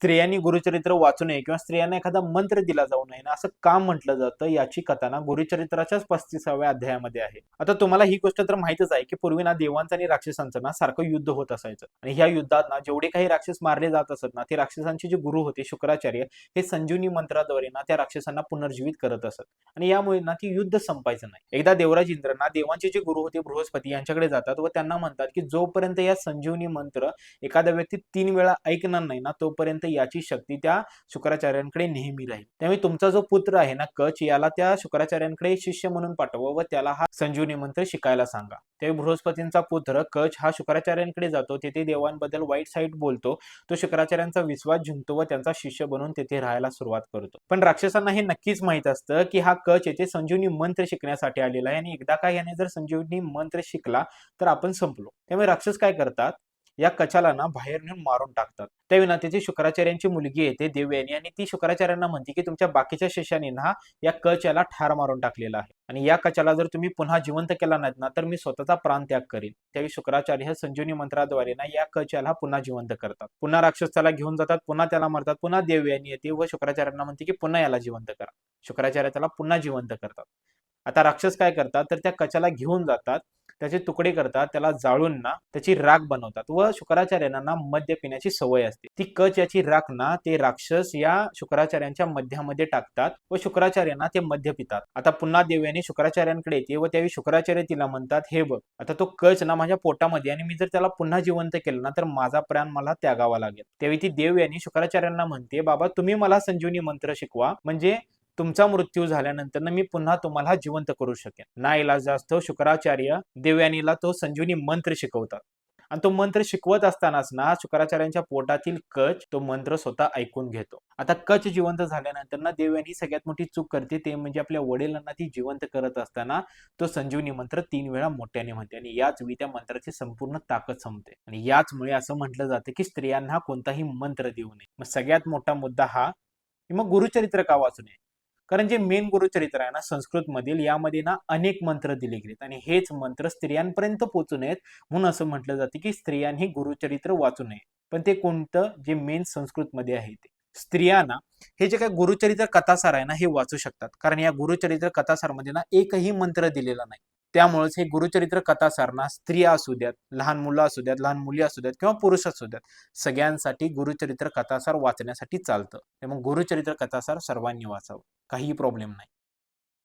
स्त्रियांनी गुरुचरित्र वाचू नये किंवा स्त्रियांना एखादा मंत्र दिला जाऊ नये ना असं का म्हटलं जातं याची कथाना गुरुचरित्राच्याच पस्तीसाव्या अध्यायामध्ये आहे. आता तुम्हाला ही गोष्ट तर माहितच आहे की पूर्वी ना देवांचं आणि राक्षसांचं ना सारखं युद्ध होत असायचं. आणि ह्या युद्धात ना जेवढे काही राक्षस मारले जात असत ना ते राक्षसांचे जे गुरु होते शुक्राचार्य हे संजीवनी मंत्राद्वारे ना त्या राक्षसांना पुनर्जीवित करत असत. आणि यामुळे ना ती युद्ध संपायचं नाही. एकदा देवराज इंद्र ना देवांचे जे गुरु होते बृहस्पती यांच्याकडे जातात व त्यांना म्हणतात की जोपर्यंत या संजीवनी मंत्र एखाद्या व्यक्ती तीन वेळा ऐकणार नाही ना तोपर्यंत याची शक्ती त्या शुक्राचार्यांकडे नेहमी राहील. त्यामुळे तुमचा जो पुत्र आहे ना कच याला त्या शुक्राचार्यांकडे शिष्य म्हणून पाठवा व त्याला हा संजीवनी मंत्र शिकायला सांगा. त्यावेळी बृहस्पतींचा पुत्र कच हा शुक्राचार्यांकडे जातो तेथे देवांबद्दल वाईट साईट बोलतो तो शुक्राचार्यांचा विश्वास जिंकतो व त्यांचा शिष्य बनून तेथे राहायला सुरुवात करतो. पण राक्षसांना हे नक्कीच माहीत असतं की हा कच येथे संजीवनी मंत्र शिकण्यासाठी आलेला आहे आणि एकदा का याने जर संजीवनी मंत्र शिकला तर आपण संपलो. त्यामुळे राक्षस काय करतात? या कचाला ना बाहेर नेऊन मारून टाकतात. त्यावेळी ना त्याची शुक्राचार्यांची मुलगी येते देवयानी आणि ती शुक्राचार्यांना म्हणते की तुमच्या बाकीच्या शिष्यांनी ना या कच याला ठार मारून टाकलेला आहे. आणि या कचाला जर तुम्ही पुन्हा जिवंत केला नाहीत ना तर मी स्वतःचा प्राण त्याग करीन. त्यावेळी शुक्राचार्य हे संजीवनी मंत्राद्वारे ना या कच याला पुन्हा जिवंत करतात. पुन्हा राक्षस त्याला घेऊन जातात पुन्हा त्याला मारतात पुन्हा देवयानी येते व शुक्राचार्यांना म्हणते की पुन्हा याला जिवंत करा. शुक्राचार्य त्याला पुन्हा जिवंत करतात. आता राक्षस काय करतात तर त्या कचाला घेऊन जातात. त्याचे तुकडे करतात त्याला जाळून ना त्याची राख बनवतात व शुक्राचार्यांना मद्य पिण्याची सवय असते. ती कच याची राख ना ते राक्षस या शुक्राचार्यांच्या मध्यामध्ये टाकतात व शुक्राचार्यांना ते मद्य पितात. आता पुन्हा देवयानी शुक्राचार्यांकडे येते व त्यावेळी शुक्राचार्य तिला म्हणतात हे बघ आता तो कच ना माझ्या पोटामध्ये आणि मी जर त्याला पुन्हा जिवंत केलं ना तर माझा प्राण मला त्यागावा लागेल. त्यावेळी ती देव यांनी शुक्राचार्यांना म्हणते बाबा तुम्ही मला संजीवनी मंत्र शिकवा. म्हणजे तुमचा मृत्यू झाल्यानंतर मी पुन्हा तुम्हाला जिवंत करू शकेन. ना इलाज जास्त शुक्राचार्य देवयानीला तो संजीवनी मंत्र शिकवतात. आणि तो मंत्र शिकवत असतानाच ना शुक्राचार्यांच्या पोटातील कच तो मंत्र स्वतः ऐकून घेतो. आता कच जिवंत झाल्यानंतर ना देवयानी सगळ्यात मोठी चूक करते ते म्हणजे आपल्या वडिलांना ती जिवंत करत असताना तो संजीवनी मंत्र तीन वेळा मोठ्याने म्हणते आणि याच वेळी त्या मंत्राची संपूर्ण ताकद संपते. आणि याचमुळे असं म्हटलं जातं की स्त्रियांना कोणताही मंत्र देऊ नये. मग सगळ्यात मोठा मुद्दा हा मग गुरुचरित्र का वाचू नये? कारण जे मेन गुरुचरित्र आहे ना संस्कृत मधील यामध्ये ना अनेक मंत्र दिले गेलेत. आणि हेच मंत्र स्त्रियांपर्यंत पोहोचू नयेत. म्हणून असं म्हटलं जातं की स्त्रियांनी गुरुचरित्र वाचू नये. पण ते कोणतं? जे मेन संस्कृत मध्ये आहे ते. स्त्रियांना हे जे काही गुरुचरित्र कथासार आहे ना हे वाचू शकतात. कारण या गुरुचरित्र कथासारमध्ये ना एकही मंत्र दिलेला नाही. त्यामुळेच हे गुरुचरित्र कथा सारणा स्त्रिया असू द्यात लहान मुलं असू द्यात लहान मुली असू द्यात किंवा पुरुष असू द्यात सगळ्यांसाठी गुरुचरित्र कथासार वाचण्यासाठी चालतं. त्यामुळे गुरुचरित्र कथासार सर्वांनी वाचावं. काहीही प्रॉब्लेम नाही.